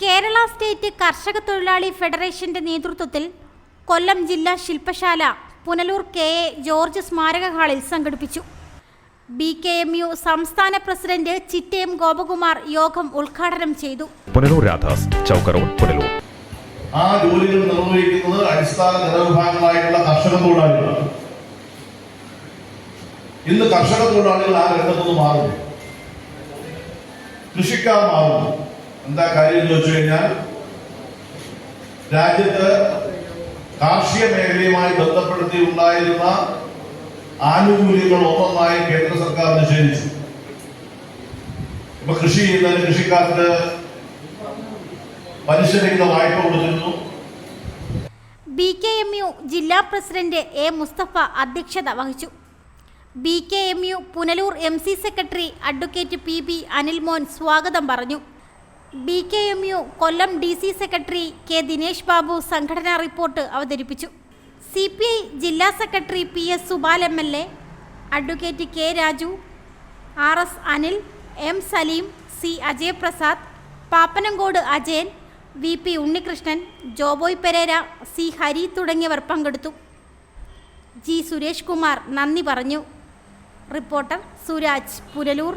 Kerala state കർഷക തൊഴിലാളി ഫെഡറേഷന്റെ നേതൃത്വത്തിൽ കൊല്ലം ജില്ലാ ശില്പശാല പുനലൂർ കെ എ ജോർജ് സ്മാരക ഹാളിൽ സംഘടിപ്പിച്ചു. ബി കെ എം യു സംസ്ഥാന പ്രസിഡന്റ് ചിറ്റയം ഗോപകുമാർ യോഗം ഉദ്ഘാടനം ചെയ്തു. പുനലൂർ രാധാസ് ചൗക്ക് പുനലൂർ. ആ ജോലികൾ നിർവഹിക്കുന്നത് അടിസ്ഥാന ജനവിഭാഗങ്ങളായിട്ടുള്ള കർഷക തൊഴിലാളികളാണ്. ഇന്ന് കർഷക തൊഴിലാളികൾ ആ രംഗത്തുനിന്ന് മാറുന്നു. കൃഷിക്കാർ മാറുന്നു. എന്താ കാര്യം എന്ന് വെച്ചു കഴിഞ്ഞാൽ രാജ്യത്ത് കാർഷിക മേഖലയുമായി ബന്ധപ്പെടുത്തി ഉണ്ടായിരുന്ന ആനുകൂല്യങ്ങൾ ഒന്നൊന്നായി കേന്ദ്ര സർക്കാർ നിഷേധിച്ചു. ഇപ്പൊ കൃഷി ചെയ്യുന്നതിന് കൃഷിക്കാർക്ക് പലിശരഹിത വായ്പ കൊടുത്തിരുന്നു. ബി കെ എം യു ജില്ലാ പ്രസിഡന്റ് എ മുസ്തഫ അധ്യക്ഷത വഹിച്ചു. B K M U Punalur M C secretary advocate P B Anilmon സ്വാഗതം പറഞ്ഞു. B K M U Kollam D C secretary K Dinesh Babu സംഘടനാ റിപ്പോർട്ട് അവതരിപ്പിച്ചു. സി പി ഐ ജില്ലാ secretary P S Subal M L A advocate K Raju R S Anil M Salim C Ajayaprasad Pappanamcode Ajayan V P Unnikrishnan Joboy Pereira C Hari തുടങ്ങിയവർ പങ്കെടുത്തു. G Suresh Kumar നന്ദി പറഞ്ഞു. Reporter Suraj Punalur.